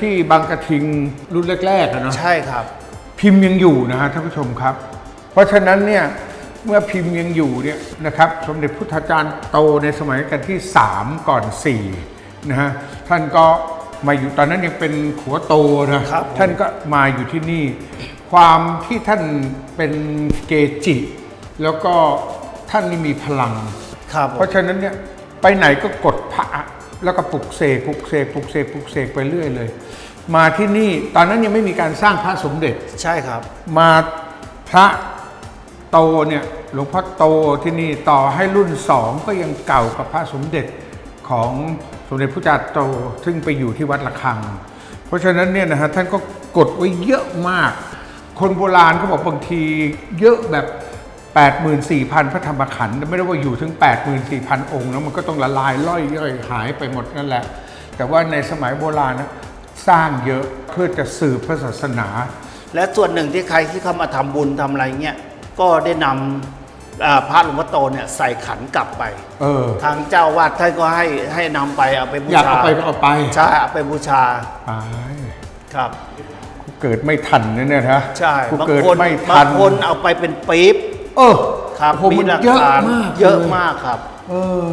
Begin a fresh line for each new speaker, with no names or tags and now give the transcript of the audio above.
ที่บางกระทิงรุ่นแรกๆอะเนาะ
ใช่ครับ
พิมพ์ยังอยู่นะฮะท่านผู้ชมครับ เพราะฉะนั้นเนี่ยเมื่อพิมพ์ยังอยู่เนี่ยนะครับสมเด็จพุทธาจารย์โตในสมัยกันที่ 3 ก่อน4นะฮะท่านก็มาอยู่ตอนนั้นยังเป็นขัวโตนะครับ
ผม
ท่านก็มาอยู่ที่นี่ ความที่ท่านเป็นเกจิ แล้วก็ท่านนี่มีพลัง
ครับผ
เพ
ม
ราะฉะนั้นเนี่ยไปไหนก็กดพระ แล้วก็ปลุกเสกปลุกเสกปลุกเสกปลุกเสกไปเรื่อยเลย มาที่นี่ตอนนั้นยังไม่มีการสร้างพระสมเด็จ
ใช่ครับ
มาพระโตเนี่ยหลวงพ่อโตที่นี่ต่อให้รุ่นสองก็ยังเก่ากับพระสมเด็จของสมเด็จพระจาโตซึ่งไปอยู่ที่วัดระฆัง เพราะฉะนั้นเนี่ยนะฮะท่านก็กดไว้เยอะมาก คนโบราณเขาบอกบางทีเยอะแบบ 84,000 พระธรรมขันธ์ไม่ได้ว่าอยู่ถึง 84,000 องค์แล้วมันก็ต้องละลายล่อยย่อยหายไปหมดนั่นแหละ แต่ว่าในสมัยโบราณนะสร้างเยอะเพื่อจะสืบพระศาสนา
และส่วนหนึ่งที่ใครที่เข้ามาทำบุญทำอะไรเงี้ยก็ได้นำอ่าพระหลวงพ่อโตเนี่ยใส่ขันกลับไป
เออ
ทางเจ้าวาดท่านก็ให้ให้นำไปเอาไปบู
อยาก
ชา
เอาไปก็เอาไป
ใช่เอาไปบูชา
ตาย
ครับ
กูเกิดไม่ทันเนี่ยนะ
ใช่
กู
บาง
เกิด
คน
ไม่
บา
ทัน
งคนเอาไปเป็นปี๊บ
เออ
ครับ
โอ้โห
มี
มัน
หลัก
เยอะ
ฐาน
มาก
เยอะ
ล
มากครับ
เออ